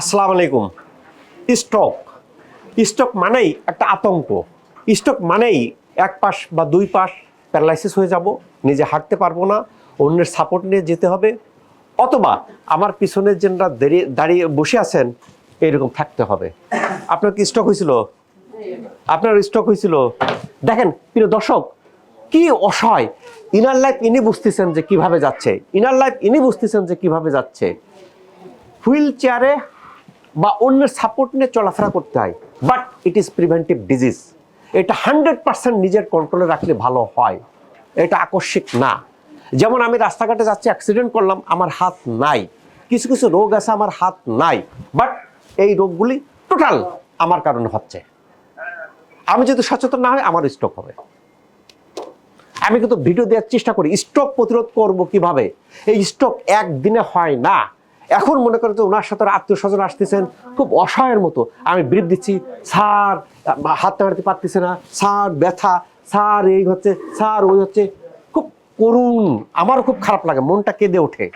আসসালামু আলাইকুম। Stock. Stock মানেই একটা আতঙ্ক। স্টক মানেই এক পাশ বা দুই পাশ প্যারালাইসিস হয়ে যাব, নিজে হাঁটতে পারব না, অন্যের সাপোর্ট নিয়ে যেতে হবে, অথবা আমার পিছনে যেনরা দাঁড়িয়ে দাঁড়িয়ে বসে আছেন এরকম থাকতে হবে। আপনার কি স্টক হয়েছিল? আপনার স্টক হয়েছিল? দেখেন, প্রিয় দর্শক, কি অসহায়। ইনার লাইফ ইনি বুঝতেছেন যে কীভাবে যাচ্ছে। ইনার লাইফ ইনি বুঝতেছেন যে কীভাবে যাচ্ছে। হুইল চেয়ারে বা অন্যের সাপোর্ট নিয়ে চলাফেরা করতে হয় but it is preventive disease এটা হান্ড্রেড পার্সেন্ট নিজের কন্ট্রোলে রাখলে ভালো হয়। এটা আকস্মিক না। যেমন আমি রাস্তাঘাটে যাচ্ছি অ্যাক্সিডেন্ট করলাম, আমার হাত নাই। কিছু কিছু রোগ আছে, আমার হাত নাই। বাট এই রোগগুলি টোটাল আমার কারণে হচ্ছে। আমি যদি সচেতন না হয় আমার স্ট্রোক হবে। আমি কিন্তু ভিডিও দেওয়ার চেষ্টা করি স্ট্রোক প্রতিরোধ করব কীভাবে? এই স্ট্রোক একদিনে হয় না। এখন মনে করেন যে ওনার সাথে আত্মীয় স্বজন আসতেছেন খুব অসহায়ের মতো। আমি বৃদ্ধ দিচ্ছি, স্যার, হাত নাড়াতে পারতেছে না, স্যার, ব্যথা, স্যার, এই হচ্ছে, স্যার, ওই হচ্ছে। খুব করুণ, আমারও খুব খারাপ লাগে, মনটা কেঁদে ওঠে,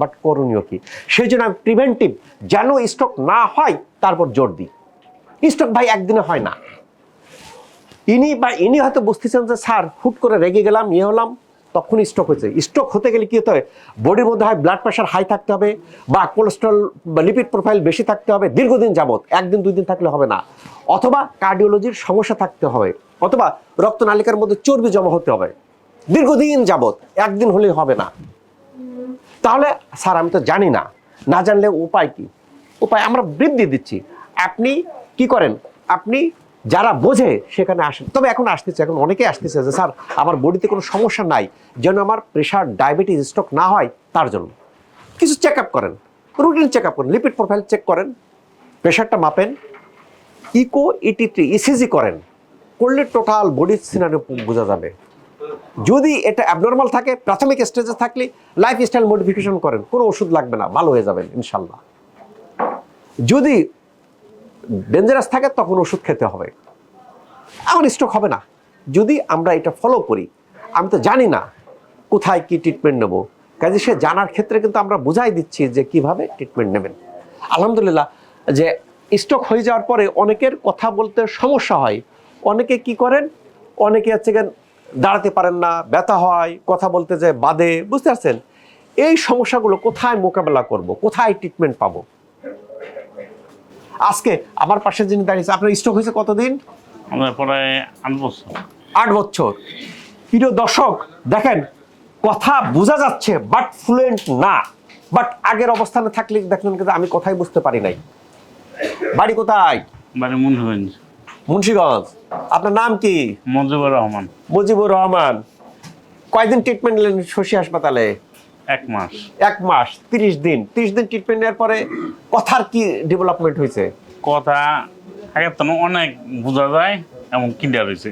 বাট করণীয় কি? সেই জন্য আমি প্রিভেন্টিভ যেন স্ট্রোক না হয়, তারপর জোর দিই। স্ট্রোক ভাই একদিনে হয় না। ইনি বা ইনি হয়তো বুঝতেছেন যে, স্যার, হুট করে রেগে গেলাম ইয়ে হলাম। তখন স্ট্রোক হয়েছে। স্ট্রোক হতে গেলে কী হতে হয়? বডির মধ্যে হয় ব্লাড প্রেশার হাই থাকতে হবে, বা কোলেস্ট্রল বা লিপিড প্রোফাইল বেশি থাকতে হবে, দীর্ঘদিন যাবত একদিন, দুই দিন থাকলে হবে না। অথবা কার্ডিওলজির সমস্যা থাকতে হবে, অথবা রক্তনালিকার মধ্যে চর্বি জমা হতে হবে। দীর্ঘদিন যাবত একদিন হলেই হবে না। তাহলে, স্যার, আমি তো জানি না। না জানলে উপায় কি? উপায় আমরা বৃদ্ধি দিচ্ছি। আপনি কি করেন? আপনি যারা বোঝে সেখানে আসেন তবে এখন আসতেছে, এখন অনেকে আসতেছে যে, স্যার, আমার বডিতে কোনো সমস্যা নাই। যেন আমার প্রেশার ডায়াবেটিস স্ট্রোক না হয়, তার জন্য। কিছু চেক আপ করেন রুটিন চেক আপ করেন লিপিড প্রোফাইল চেক করেন প্রেশারটা মাপেন ইকো ইটিটি ইসিজি করেন, করলে টোটাল বডির সিনারি বোঝা যাবে। যদি এটা অ্যাবনর্মাল থাকে, প্রাথমিক স্টেজে থাকলে লাইফ স্টাইল মডিফিকেশন করেন, কোনো ওষুধ লাগবে না, ভালো হয়ে যাবেন, ইনশাল্লাহ। যদি ডেঞ্জারাস থাকে, তখন ওষুধ খেতে হবে। আমার স্ট্রোক হবে না। যদি আমরা এটা ফলো করি, আমি তো জানি না কোথায় কি ট্রিটমেন্ট নেব। কাজে সে জানার ক্ষেত্রে কিন্তু আমরা বুঝাই দিচ্ছি যে কীভাবে ট্রিটমেন্ট নেবেন। আলহামদুলিল্লাহ, যে স্ট্রোক হয়ে যাওয়ার পরে অনেকের কথা বলতে সমস্যা হয়। অনেকে কি করেন? অনেকে হচ্ছে দাঁড়াতে পারেন না, ব্যথা হয়, কথা বলতে যায় বাদে, বুঝতে পারছেন? এই সমস্যাগুলো কোথায় মোকাবেলা করব? কোথায় ট্রিটমেন্ট পাবো? আজকে আমার পাশে যিনি দাঁড়িয়েছে আপনার স্ট্রোক হয়েছে কতদিন? প্রায় আট বছর। আট বছর। প্রিয় দর্শক দেখেন কথা বোঝা যাচ্ছে বাট ফ্লুয়েন্ট না। বাট আগের অবস্থানে থাকলে দেখলেন কিন্তু আমি কথাই বুঝতে পারি নাই। বাড়ি কোথায়? বাড়ি মুন্সিগঞ্জ। মুন্সিগঞ্জ। আপনার নাম কি? মজিবুর রহমান। মুজিবুর রহমান। কয়দিন ট্রিটমেন্ট নিলেন শশী হাসপাতালে? এক মাস। এক মাস তিরিশ দিন। তিরিশ দিন ট্রিটমেন্ট নেওয়ার পরে কথার কি ডেভেলপমেন্ট হয়েছে? কথা আগের তো অনেক বোঝা যায় এমন কিনা রয়েছে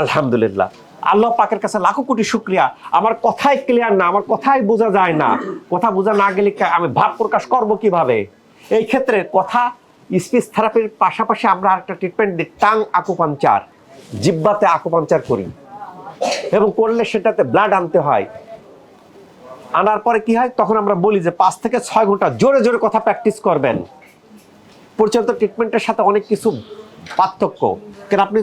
আলহামদুলিল্লাহ। আল্লাহ পাকের কাছে লাখো কোটি শুক্রিয়া। আমার কথাই ক্লিয়ার না আমার কথাই বোঝা যায় না। কথা বোঝা না গেলে আমি ভাব প্রকাশ করব কীভাবে? এই ক্ষেত্রে কথা স্পিচ থেরাপির পাশাপাশি আমরা একটা ট্রিটমেন্ট দিই টাং আকুপাঞ্চার জিব্বাতে আকুপাঞ্চার করি। এবং করলে সেটাতে ব্লাড আনতে হয়। আনার পরে কি হয়? তখন আমরা বলি যে পাঁচ থেকে ছয় ঘণ্টা জোরে জোরে কথা প্র্যাকটিস করবেন। পরিচালিত ট্রিটমেন্টের সাথে অনেক কিছু পার্থক্য। কেন আপনি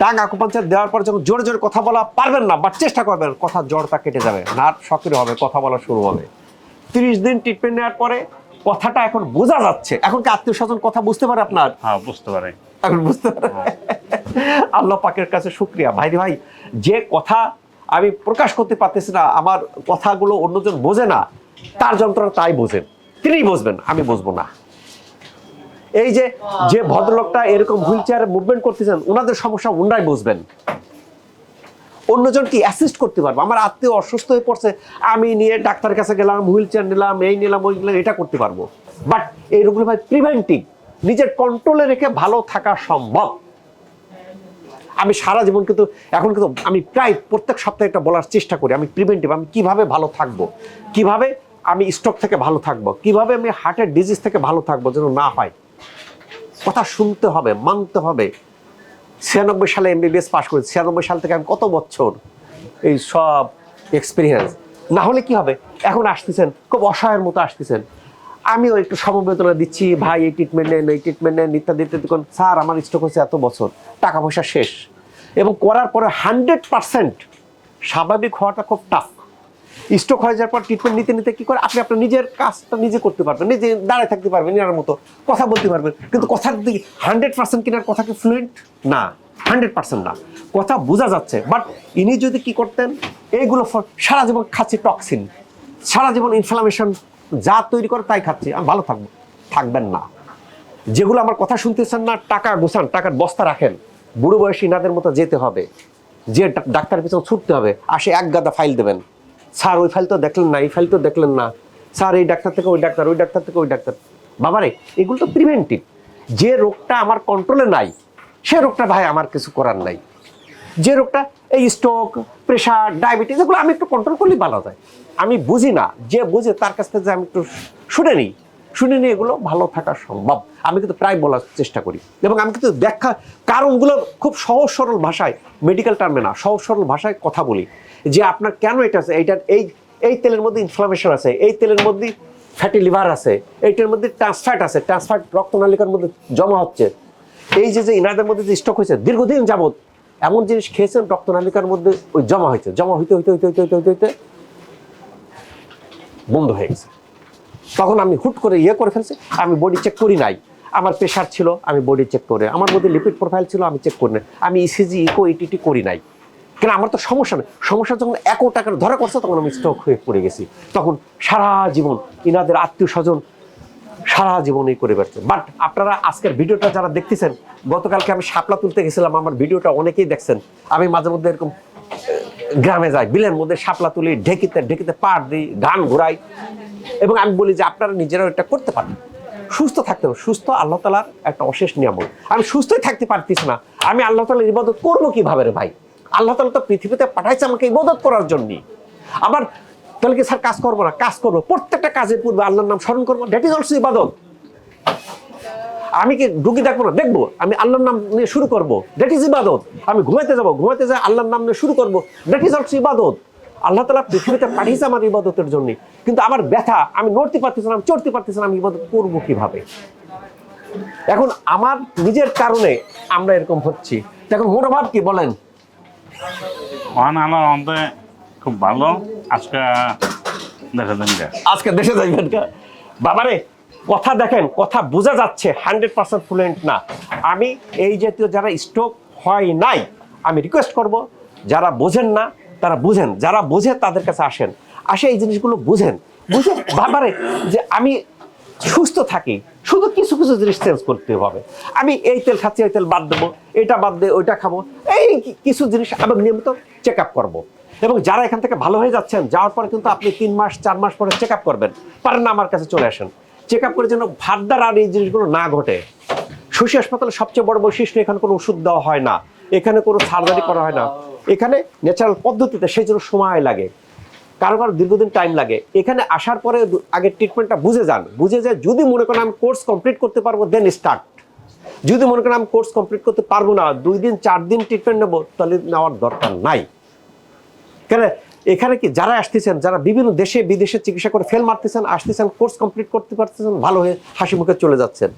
টাং আকুপাঞ্চার দেওয়ার পর যখন জোরে জোরে কথা বলা পারবেন না বা চেষ্টা করবেন কথা জ্বরটা কেটে যাবে নার্ভ সক্রিয় হবে কথা বলা শুরু হবে। তিরিশ দিন ট্রিটমেন্ট নেওয়ার পরে কথাটা এখন বোঝা যাচ্ছে। এখন কি আত্মীয় স্বজন কথা বুঝতে পারে আপনার? হ্যাঁ বুঝতে পারে। এখন বুঝতে পারে। আল্লাহ পাকের কাছে শুক্রিয়া। ভাই ভাই যে কথা আমি প্রকাশ করতে পারতেছি না, আমার কথাগুলো অন্যজন বোঝে না। তার যন্ত্রণা তাই বোঝেন। তিনিই বুঝবেন, আমি বুঝব না। এই যে যে ভদ্রলোকটা এরকম হুইল চেয়ারে মুভমেন্ট করতেছেন ওনাদের সমস্যা ওনারাই বুঝবেন। অন্যজন কি অ্যাসিস্ট করতে পারব? আমার আত্মীয় অসুস্থ হয়ে পড়ছে, আমি নিয়ে ডাক্তারের কাছে গেলাম, হুইল চেয়ার নিলাম, এই নিলাম, ওই নিলাম, এটা করতে পারব। বাট এই রোগগুলো ভাই প্রিভেন্টিভ নিজের কন্ট্রোলে রেখে ভালো থাকা সম্ভব। আমি সারা জীবন কিন্তু, এখন কিন্তু আমি প্রায় প্রত্যেক সপ্তাহে একটা বলার চেষ্টা করি, আমি প্রিভেন্টিভ আমি কীভাবে ভালো থাকব? কীভাবে আমি স্ট্রোক থেকে ভালো থাকব? কীভাবে আমি হার্টের ডিজিজ থেকে ভালো থাকব যেন না হয়? কথা শুনতে হবে, মানতে হবে। ছিয়ানব্বই সালে এমবিবিএস পাশ করেছি, ছিয়ানব্বই সাল থেকে আমি কত বছর এই সব এক্সপিরিয়েন্স না হলে কি হবে? এখন আসতেছেন, খুব অসহায়ের মতো আসতেছেন। আমিও একটু সমবেদনা দিচ্ছি, ভাই, এই ট্রিটমেন্ট নেন এই ট্রিটমেন্ট নেন, ইত্যাদি ইত্যাদি স্যার, আমার স্ট্রোক হয়েছে এত বছর টাকা পয়সা শেষ। এবং করার পরে হান্ড্রেড পার্সেন্ট স্বাভাবিক হওয়াটা খুব টাফ স্ট্রোক হয়ে যাওয়ার পর ট্রিটমেন্ট নিতে নিতে কী করে? আপনি আপনার নিজের কাজটা নিজে করতে পারবেন, নিজে দাঁড়ায় থাকতে পারবেন নিজের মতো কথা বলতে পারবেন। কিন্তু কথার দিকে হান্ড্রেড পার্সেন্ট কিনার কথা কি ফ্লুয়েন্ট না হান্ড্রেড পার্সেন্ট না। কথা বোঝা যাচ্ছে বাট ইনি যদি কি করতেন এইগুলো সারা জীবন খাচ্ছে টক্সিন সারা জীবন ইনফ্লামেশন যা তৈরি করে তাই খাচ্ছি, আমি ভালো থাকব, থাকবেন না। যেগুলো আমার কথা শুনতেছেন না, টাকা গোছান, টাকার বস্তা রাখেন। বুড়ো বয়সী ইনাদের মতো যেতে হবে। যে ডা- ডাক্তারের পিছনে ছুটতে হবে আসে এক গাদা ফাইল দেবেন। স্যার, ওই ফাইল তো দেখলেন না, এই ফাইল তো দেখলেন না। স্যার, এই ডাক্তার থেকে ওই ডাক্তার ওই ডাক্তার থেকে ওই ডাক্তার। বাবারে, এগুলো তো প্রিভেন্টিভ যে রোগটা আমার কন্ট্রোলে নাই, সে রোগটা ভাই আমার কিছু করার নাই। যে রোগটা, এই স্ট্রোক প্রেশার ডায়াবেটিস এগুলো আমি একটু কন্ট্রোল করলেই ভালো যায় আমি বুঝি না, যে বুঝে তার কাছ থেকে যে আমি একটু শুনে নিই। শুনে নিয়ে এগুলো ভালো থাকা সম্ভব। আমি কিন্তু প্রায় বলার চেষ্টা করি। এবং আমি কিন্তু ব্যাখ্যা কারণগুলো খুব সহজ সরল ভাষায় মেডিকেল টার্মে না, সহজ সরল ভাষায় কথা বলি। যে আপনার কেন এটা আছে? এইটার এই এই তেলের মধ্যে ইনফ্লামেশন আছে, এই তেলের মধ্যে ফ্যাটি লিভার আছে, এইটার মধ্যে ট্রান্সফ্যাট আছে ট্রান্সফ্যাট রক্তনালিকার মধ্যে জমা হচ্ছে। এই যে যে ইনাদের মধ্যে যে স্টক হয়েছে, দীর্ঘদিন যাবত এমন জিনিস খেয়েছেন রক্তনালিকার মধ্যে, ওই জমা হয়েছে জমা হইতে হইতে হইতে হইতে হইতে হইতে হইতে বন্ধ হয়ে গেছে। তখন আমি হুট করে ইয়ে করে ফেলছি, আমি বডি চেক করি নাই। আমার প্রেশার ছিল, আমি বডি চেক করে, আমার মধ্যে লিপিড প্রোফাইল ছিল, আমি চেক করি নাই। আমি ইসিজি ইকো ইটিটি করি নাই। কেন, আমার তো সমস্যা নেই। সমস্যা যখন একো টাকার ধরা করছে, তখন আমি স্ট্রোক হয়ে পড়ে গেছি। তখন সারা জীবন ইনাদের আত্মীয় স্বজন সারা জীবনই করে বেড়াচ্ছে বাট আপনারা আজকের ভিডিওটা যারা দেখতেছেন, গতকালকে আমি শাপলা তুলতে গেছিলাম, আমার ভিডিওটা অনেকেই দেখছেন। আমি মাঝে মধ্যে এরকম গ্রামে যাই, বিলের মধ্যে শাপলা তুলি, ঢেকিতে ঢেকিতে পাট দিই গান ঘুরাই। এবং আমি বলি যে আপনারা নিজেরাও এটা করতে পারেন। সুস্থ থাকতে হবে। সুস্থ আল্লাহ তালার একটা অশেষ নিয়ামক আমি সুস্থই থাকতে পারতিস না। আমি আল্লাহ তালার ইবাদত করব কীভাবে রে ভাই? আল্লাহ তালা তো পৃথিবীতে পাঠাইছে আমাকে ইবাদত করার জন্যই। আবার তাহলে কি স্যার কাজ করব না? কাজ করব। প্রত্যেকটা কাজের পূর্বে আল্লাহর নাম স্মরণ করব। দ্যাট ইজ অলসো ইবাদত আমি কি ঢুকি দেখব না? দেখব। আমি আল্লাহর নাম নিয়ে শুরু করব। দ্যাট ইজ ইবাদত আমি ঘুমাইতে যাব। ঘুমাইতে যাই আল্লাহর নাম নিয়ে শুরু করব। দ্যাট ইজ অলসো ইবাদত আল্লাহ তালা পৃথিবীতে পাঠিয়েছে আমার ইবাদতের জন্য। কিন্তু আমার ব্যথা, আমি নড়তে পারতেছি না, আমি চড়তে পারতেছি না, আমি ইবাদত করব কীভাবে? এখন আমার নিজের কারণে আমরা এরকম হচ্ছি। এখন মনোভাব কি বলেন? আমার খুব ভালো। আজকে আজকে দেশে যাইবেন? বাবারে, কথা দেখেন, কথা বোঝা যাচ্ছে, হান্ড্রেড পার্সেন্ট ফ্লুয়েন্ট না। আমি এই জাতীয় যারা স্ট্রোক হয় নাই, আমি রিকোয়েস্ট করব, যারা বোঝেন না, তারা বুঝেন। যারা বোঝে, তাদের কাছে আসেন। আসে এই জিনিসগুলো বুঝেন। বুঝে, বাবারে, যে আমি সুস্থ থাকি, শুধু কিছু কিছু জিনিস চেঞ্জ করতে হবে। আমি এই তেল খাচ্ছি, এই তেল বাদ দেবো, এটা বাদ দিয়ে ওইটা খাব, এই কিছু জিনিস আমি নিয়মিত চেক আপ করব। এবং যারা এখান থেকে ভালো হয়ে যাচ্ছেন যাওয়ার পরে কিন্তু আপনি তিন মাস চার মাস পরে চেক আপ করবেন। পারেন না আমার কাছে চলে আসেন। চেক আপ করে যেন ভারদার আর এই জিনিসগুলো না ঘটে। শশী হাসপাতালে সবচেয়ে বড় বৈশিষ্ট্য এখানে কোনো ওষুধ দেওয়া হয় না। এখানে কোনো সার্জারি করা হয় না। এখানে ন্যাচারাল পদ্ধতিতে সেই জন্য সময় লাগে। কারও কারও দীর্ঘদিন টাইম লাগে। এখানে আসার পরে আগে ট্রিটমেন্টটা বুঝে যান। বুঝে যে যদি মনে করেন আমি কোর্স কমপ্লিট করতে পারব দেন স্টার্ট যদি মনে করেন আমি কোর্স কমপ্লিট করতে পারব না দুই দিন চার দিন ট্রিটমেন্ট নেব তাহলে নেওয়ার দরকার নাই। কেন? এখানে কি যারা আসতেছেন যারা বিভিন্ন দেশে বিদেশে চিকিৎসা করে ফেল মারতেছেন আসতেছেন কোর্স কমপ্লিট করতে পারতেছেন ভালো হয়ে হাসি মুখে চলে যাচ্ছেন।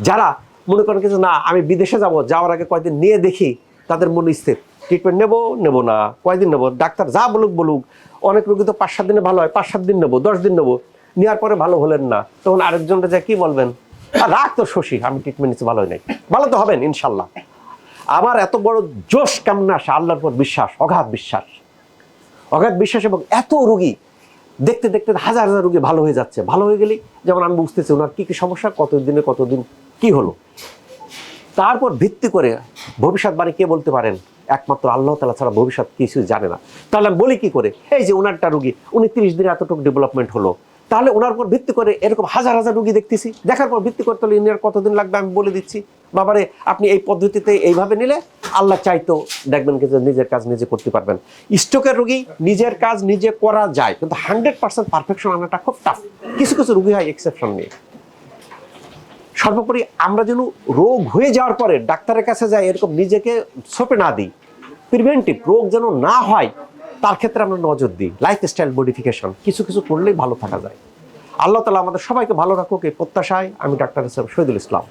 যারা মনে করেন কিছু না আমি বিদেশে যাব যাওয়ার আগে কয়েকদিন নিয়ে দেখি তাদের মনে স্থির। ট্রিটমেন্ট নেব নেব না কয়দিন নেব? ডাক্তার যা বলুক বলুক। অনেক রোগী তো পাঁচ সাত দিনে ভালো হয় পাঁচ সাত দিন নেব দশ দিন নেব। নেওয়ার পরে ভালো হলেন না। তখন আরেকজনটা যা কি বলবেন? "আ, রাখ তো শশী আমি ট্রিটমেন্ট নিচ্ছি ভালো হয় নাই। ভালো তো হবেন ইনশাল্লাহ। আমার এত বড় জোশ কেমন আসে? আল্লাহর পর বিশ্বাস অগাধ বিশ্বাস। অগাধ বিশ্বাস এবং এত রুগী, দেখতে দেখতে হাজার হাজার রুগী ভালো হয়ে যাচ্ছে। ভালো হয়ে গেলেই যেমন আমি বুঝতেছি ওনার কী কী সমস্যা, কতদিনে কতদিন কি হলো। তারপর ভিত্তি করে ভবিষ্যৎবাণী কে বলতে পারেন? একমাত্র আল্লাহ তালা ছাড়া ভবিষ্যৎ কিছুই জানে না। তাহলে আমি বলি কি করে? এই যে ওনারটা রুগী, উনি তিরিশ দিনে এতটুকু ডেভেলপমেন্ট হলো। তাহলে ওনার উপর ভিত্তি করে এরকম হাজার হাজার রুগী দেখতেছি। দেখার পর ভিত্তি করে তাহলে ইনি আর কতদিন লাগবে আমি বলে দিচ্ছি। বাবারে, আপনি এই পদ্ধতিতে এইভাবে নিলে আল্লাহ চাইতো দেখবেন কি যে নিজের কাজ নিজে করতে পারবেন। স্ট্রোকের রুগী নিজের কাজ নিজে করা যায়, কিন্তু হান্ড্রেড পার্সেন্ট পারফেকশন আনাটা খুব টাফ কিছু কিছু রুগী হয় এক্সেপশন নিয়ে। সর্বোপরি আমরা যেন রোগ হয়ে যাওয়ার পরে ডাক্তারের কাছে যাই, এরকম নিজেকে সপে না দিই। প্রিভেন্টিভ রোগ যেন না হয় তার ক্ষেত্রে আমরা নজর দিই লাইফ স্টাইল মডিফিকেশন কিছু কিছু করলেই ভালো থাকা যায়। আল্লাহ তালা আমাদের সবাইকে ভালো রাখুক, এই প্রত্যাশায় আমি ডাক্তার হিসেবে শহীদুল ইসলাম।